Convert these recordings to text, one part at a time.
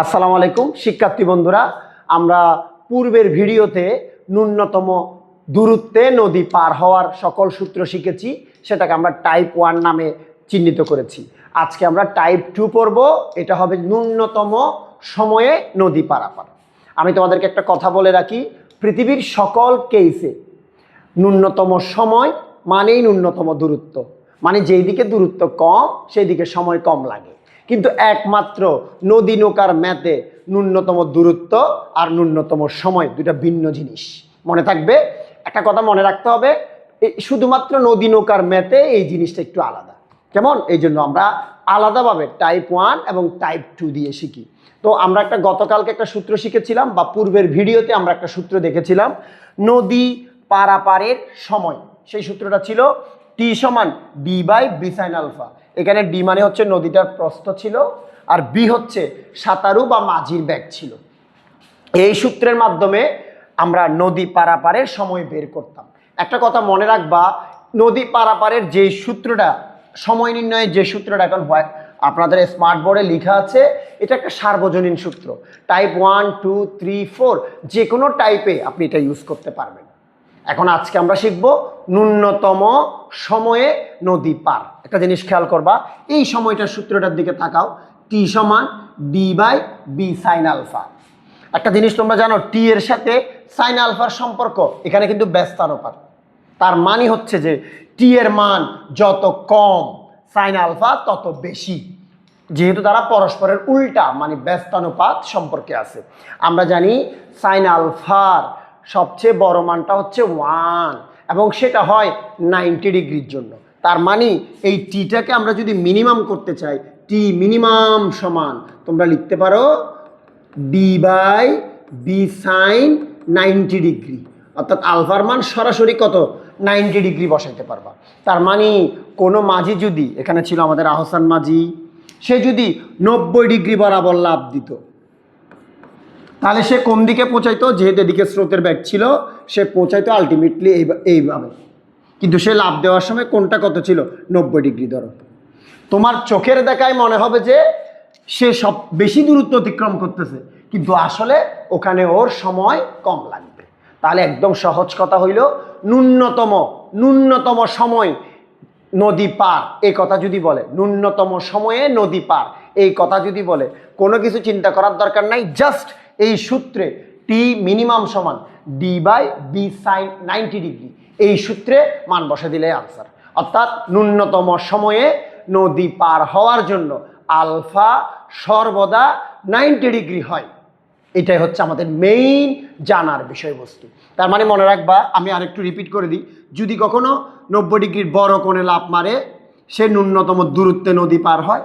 আসসালামু আলাইকুম, শিক্ষার্থী বন্ধুরা। আমরা পূর্বের ভিডিওতে ন্যূনতম দূরত্বে নদী পার হওয়ার সকল সূত্র শিখেছি, সেটাকে আমরা টাইপ ওয়ান নামে চিহ্নিত করেছি। আজকে আমরা টাইপ টু পড়ব, এটা হবে ন্যূনতম সময়ে নদী পারাপার। আমি তোমাদেরকে একটা কথা বলে রাখি, পৃথিবীর সকল কেসে ন্যূনতম সময় মানেই ন্যূনতম দূরত্ব। মানে যেই দিকে দূরত্ব কম, সেই দিকে সময় কম লাগে। কিন্তু একমাত্র নদী নৌকার ম্যাথে ন্যূনতম দূরত্ব আর ন্যূনতম সময় দুটা ভিন্ন জিনিস। মনে থাকবে? একটা কথা মনে রাখতে হবে শুধুমাত্র নদী নৌকার ম্যাথে এই জিনিসটা একটু আলাদা। কেমন? এই জন্য আমরা আলাদাভাবে টাইপ ওয়ান এবং টাইপ টু দিয়ে শিখি। তো আমরা একটা গতকালকে একটা সূত্র শিখেছিলাম বা পূর্বের ভিডিওতে আমরা একটা সূত্র দেখেছিলাম, নদী পারাপারের সময়। সেই সূত্রটা ছিল টি সমান D by B sine alpha এখানে ডি মানে হচ্ছে নদীটার প্রস্থ ছিল, আর বি হচ্ছে সাঁতারু বা মাঝির ব্যাগ ছিল। এই সূত্রের মাধ্যমে আমরা নদী পারাপারের সময় বের করতাম। একটা কথা মনে রাখবা, নদী পারাপারের যে সূত্রটা, সময় নির্ণয়ের যে সূত্রটা এখন হয়, আপনাদের স্মার্ট বোর্ডে লেখা আছে, এটা একটা সার্বজনীন সূত্র। Type one two three four যে কোনো টাইপে আপনি এটা ইউজ করতে পারবেন। এখন আজকে আমরা শিখব ন্যূনতম সময়ে নদী পার। একটা জিনিস খেয়াল করবা, এই সময়টার সূত্রটার দিকে তাকাও টি সমান D by B sine alpha. একটা জিনিস তোমরা জানো টি এর সাথে সাইন আলফার সম্পর্ক, এখানে কিন্তু ব্যস্তানুপাত। তার মানে হচ্ছে যে টি এর মান যত কম সাইন আলফা, তত বেশি। যেহেতু তারা পরস্পরের উল্টা মানে ব্যস্তানুপাত সম্পর্কে আছে। আমরা জানি সাইন আলফার সবচেয়ে বড় মানটা হচ্ছে ওয়ান এবং সেটা হয় নাইনটি ডিগ্রির জন্য। তার মানে এই টিটাকে আমরা যদি মিনিমাম করতে চাই টি মিনিমাম সমান, তোমরা লিখতে পারো D by B sine ninety degree. অর্থাৎ আলফার মান সরাসরি কত? নাইনটি ডিগ্রি বসাইতে পারবা। তার মানে কোনো মাঝি যদি, এখানে ছিল আমাদের আহসান মাঝি, সে যদি নব্বই ডিগ্রি বরাবর লাভ দিত তাহলে সে কোন দিকে পৌঁছাইতো? যেহেতু এদিকে স্রোতের ব্যাগ ছিল, সে পৌঁছাইতো আলটিমেটলি এই এইভাবে। কিন্তু সে লাভ দেওয়ার সময় কোনটা কত ছিল? নব্বই ডিগ্রি ধরো। তোমার চোখের দেখায় মনে হবে যে সে সব বেশি দূরত্ব অতিক্রম করতেছে। কিন্তু আসলে ওখানে ওর সময় কম লাগবে। তাহলে একদম সহজ কথা হইল, ন্যূনতম ন্যূনতম সময় নদী পার, এই কথা যদি বলে, ন্যূনতম সময়ে নদী পার, এই কথা যদি বলে, কোনো কিছু চিন্তা করার দরকার নাই জাস্ট এই সূত্রে টি মিনিমাম সমান D by B sine ninety degree এই সূত্রে মান বসে দিলে আনসার অর্থাৎ ন্যূনতম সময়ে নদী পার হওয়ার জন্য আলফা সর্বদা নাইনটি ডিগ্রি হয়। এটাই হচ্ছে আমাদের মেইন জানার বিষয়বস্তু। তার মানে মনে রাখবা, আমি আরেকটু রিপিট করে দিই। যদি কখনো নব্বই ডিগ্রির বড় কোণে লাভ মারে, সে ন্যূনতম দূরত্বে নদী পার হয়।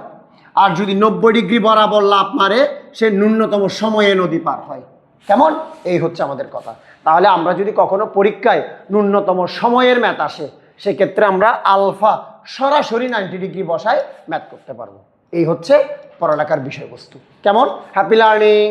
আর যদি নব্বই ডিগ্রি বরাবর লাভ মারে, সে ন্যূনতম সময়ে নদী পার হয়। কেমন? এই হচ্ছে আমাদের কথা। তাহলে আমরা যদি কখনো পরীক্ষায় ন্যূনতম সময়ের ম্যাথ আসে, সেক্ষেত্রে আমরা আলফা সরাসরি নাইনটি ডিগ্রি বসায় ম্যাথ করতে পারব। এই হচ্ছে পড়ালেখার বিষয়বস্তু। কেমন? Happy learning